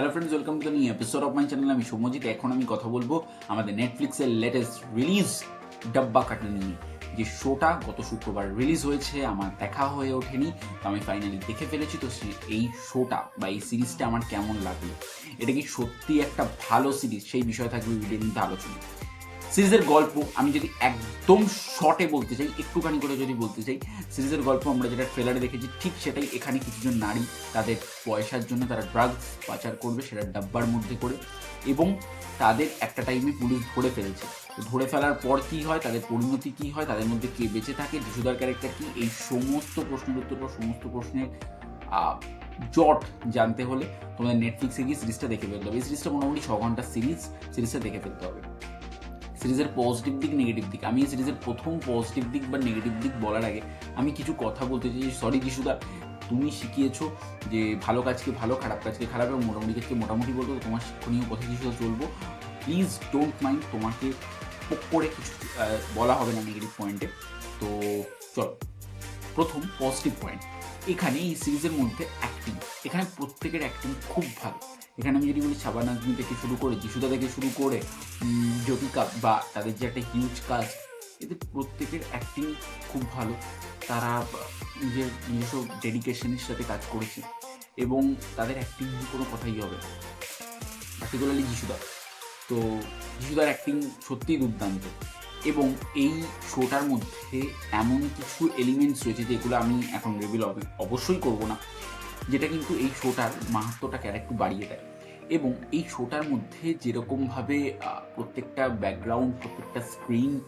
Hello friends welcome to new episode of my channel আমি সুমজিৎ এখন আমি কথা বলব আমাদের নেটফ্লিক্সের লেটেস্ট রিলিজ ডাব্বা কাটা নিয়ে। যে শোটা গত শুক্রবার রিলিজ হয়েছে, আমার দেখা হয়ে ওঠেনি, তো আমি ফাইনালি দেখে ফেলেছি। তো এই শোটা বা এই সিরিজটা আমার কেমন লাগল? এটা কি সত্যি একটা ভালো সিরিজ সেই বিষয়ে থাকবে ভিডিও নিতে আলোচনা। সিরিজের গল্প আমি যদি একদম শর্টে বলতে চাই, একটুখানি করে যদি বলতে চাই, সিরিজের গল্প আমরা যেটা ট্রেলারে দেখেছি, ঠিক সেটাই এখানে কিছুজন নারী তাদের পয়সার জন্য তারা ড্রাগস পাচার করবে, সেটা ডাব্বার মধ্যে করে এবং তাদের একটা টাইমে পুলিশ ধরে ফেলেছে। ধরে ফেলার পর কি হয়? তাদের পরিণতি কি হয়? তাদের মধ্যে কে বেঁচে থাকে? যিশুদার ক্যারেক্টার কি? এই সমস্ত প্রশ্নের উত্তর বা সমস্ত প্রশ্নের জট জানতে হলে তোমাদের নেটফ্লিক্সে গিয়ে সিরিজটা দেখে ফেলতে হবে। এই সিরিজটা মোটামুটি ছ ঘণ্টার সিরিজ সিরিজটা দেখে ফেলতে হবে। সিরিজের পজিটিভ দিক নেগেটিভ দিক। আমি এই সিরিজের প্রথম পজিটিভ দিক বা নেগেটিভ দিক বলার আগে আমি কিছু কথা বলতে চাই সরি যিশুদা তুমি শিখিয়েছো যে ভালো কাজকে ভালো, খারাপ কাজকে খারাপ এবং মোটামুটি কাজকে মোটামুটি বলব তোমার শিক্ষণীয় কথা কিছুটা চলবো। প্লিজ ডোন্ট মাইন্ড তোমাকে করে কিছু বলা হবে না নেগেটিভ পয়েন্টে তো চলো, প্রথম পজিটিভ পয়েন্ট এখানে এই সিরিজের মধ্যে অ্যাক্টিং এখানে প্রত্যেকের অ্যাক্টিং খুব ভালো। এখানে আমি যদি বলি শাবান আজমি থেকে শুরু করে যিশুদা থেকে শুরু করে জ্যোতিকা বা তাদের যে একটা হিউজ কাজ, এদের প্রত্যেকের অ্যাক্টিং খুব ভালো। তারা নিজের নিজস্ব ডেডিকেশনের সাথে কাজ করেছে এবং তাদের অ্যাক্টিং নিয়ে কোনো কথাই হবে পার্টিকুলারলি যিশুদা। তো যিশুদার অ্যাক্টিং সত্যিই দুর্দান্ত এবং এই শোটার মধ্যে এমন কিছু এলিমেন্টস রয়েছে যেগুলো আমি এখন রিভিল অবশ্যই করব না। যেটা কিন্তু এই শোটার মাহাত্মটাকে আর একটু বাড়িয়ে দেয়। এবং এই শোটার মধ্যে যেরকমভাবে প্রত্যেকটা ব্যাকগ্রাউন্ড প্রত্যেকটা স্ক্রিন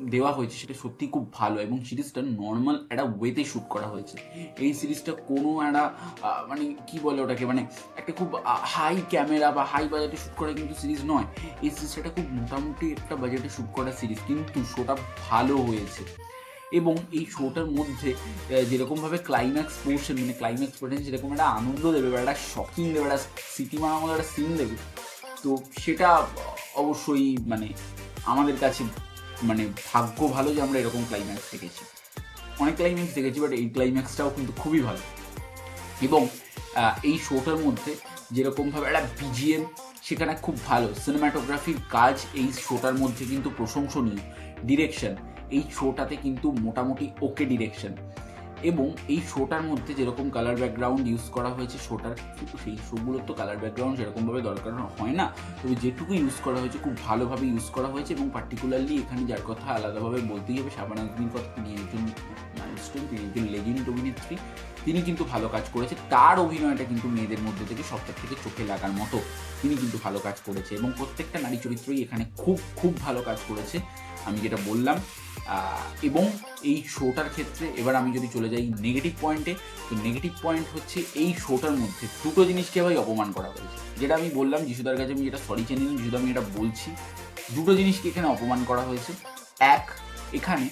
দেওয়া হয়েছে, সেটা সত্যি খুব ভালো। এবং সিরিজটা নর্মাল একটা ওয়েতে শ্যুট করা হয়েছে। এই সিরিজটা কোনো একটা মানে কি বলে ওটাকে মানে একটা খুব হাই ক্যামেরা বা হাই বাজেটে শ্যুট করা কিন্তু সিরিজ নয়। এই সিরিজটা খুব মোটামুটি একটা বাজেটে শ্যুট করা সিরিজ। কিন্তু শোটা ভালো হয়েছে। এবং এই শোটার মধ্যে যেরকমভাবে ক্লাইম্যাক্স পোর্শন মানে ক্লাইম্যাক্স পোর্শন যেরকম একটা আনন্দ দেবে বা একটা শকিং দেবে, একটা স্মৃতি মারার মতো একটা সিন দেবে, তো সেটা অবশ্যই মানে আমাদের কাছে মানে ভাগ্য ভালো যে আমরা এরকম ক্লাইম্যাক্স দেখেছি। অনেক ক্লাইম্যাক্স দেখেছি বাট এই ক্লাইম্যাক্সটাও কিন্তু খুবই ভালো। এবং এই শোটার মধ্যে যেরকমভাবে একটা বিজিএম সেখানে খুব ভালো। সিনেমাটোগ্রাফির কাজ এই শোটার মধ্যে কিন্তু প্রশংসনীয়। ডিরেকশন এই শোটাতে কিন্তু মোটামুটি ওকে ডিরেকশন এবং এই শোটার মধ্যে যেরকম কালার ব্যাকগ্রাউন্ড ইউজ করা হয়েছে, শোটার সেই শোগুলোর তো কালার ব্যাকগ্রাউন্ড সেরকমভাবে দরকার হয় না। তবে যেটুকু ইউজ করা হয়েছে, খুব ভালোভাবে ইউজ করা হয়েছে এবং পার্টিকুলারলি এখানে যার কথা আলাদাভাবে বলতেই হবে শাবান আজমির কথা তিনি একজন মাইলস্টোন তিনি একজন লেজেন্ড অভিনেত্রী, তিনি কিন্তু ভালো কাজ করেছে। তার অভিনয়টা কিন্তু মেয়েদের মধ্যে থেকে সবটার থেকে চোখে লাগার মতো তিনি কিন্তু ভালো কাজ করেছে এবং প্রত্যেকটা নারী চরিত্রই এখানে খুব খুব ভালো কাজ করেছে। আমি যেটা বললাম এবং এই শোটার ক্ষেত্রে এবার আমি যদি চলে যাই নেগেটিভ পয়েন্টে তো নেগেটিভ পয়েন্ট হচ্ছে এই শোটার মধ্যে দুটো জিনিসকে ভাই অপমান করা হয়েছে। যেটা আমি বললাম, যিশুদার কাছে আমি যেটা সরি চেয়ে নিলাম যিশুদা আমি এটা বলছি, দুটো জিনিসকে এখানে অপমান করা হয়েছে। এক, এখানে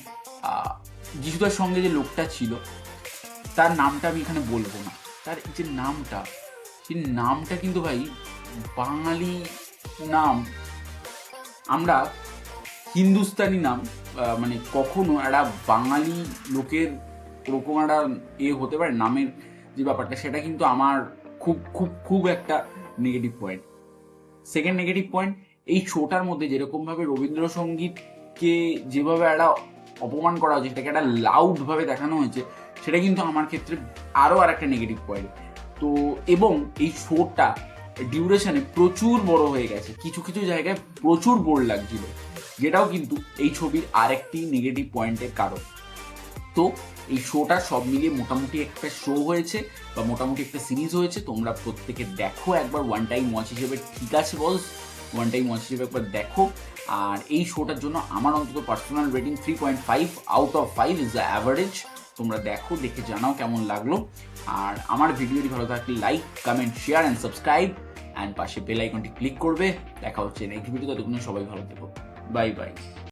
যিশুদার সঙ্গে যে লোকটা ছিল, তার নামটা আমি এখানে বলব না। তার যে নামটা, সেই নামটা কিন্তু ভাই বাঙালি নাম। আমরা হিন্দুস্তানি নাম মানে কখনো একটা বাঙালি লোকের ওরকম একটা এ হতে পারে, নামের যে ব্যাপারটা, সেটা কিন্তু আমার খুব খুব খুব একটা negative point second negative point এই শোটার মধ্যে যেরকমভাবে রবীন্দ্রসঙ্গীতকে যেভাবে একটা অপমান করা হয়েছে, সেটাকে একটা লাউডভাবে দেখানো হয়েছে, সেটা কিন্তু আমার ক্ষেত্রে আরও আর একটা নেগেটিভ পয়েন্ট তো, এবং এই শোটা ডিউরেশনে প্রচুর বড় হয়ে গেছে। কিছু কিছু জায়গায় প্রচুর বোর লাগছিল। যেটাও কিন্তু এই ছবির আরেকটি নেগেটিভ পয়েন্টের কারণ। তো এই শোটা সব মিলিয়ে মোটামুটি একটা শো হয়েছে বা মোটামুটি একটা সিরিজ হয়েছে। তোমরা প্রত্যেকে দেখো, একবার ওয়ান টাইম ওয়াচ হিসেবে ঠিক আছে বলস ওয়ান টাইম ওয়াচ হিসেবে একবার দেখো। আর এই শোটার জন্য আমার অন্তত personal rating three point five out of five is the average তোমরা দেখো, দেখে জানাও কেমন লাগল। আর আমার ভিডিওটি ভালো থাকলে like comment share and subscribe and পাশে বেল আইকনটি ক্লিক করবে। দেখা হচ্ছে নেক্সট ভিডিও ততক্ষণ সবাই ভালো থেকো। Bye bye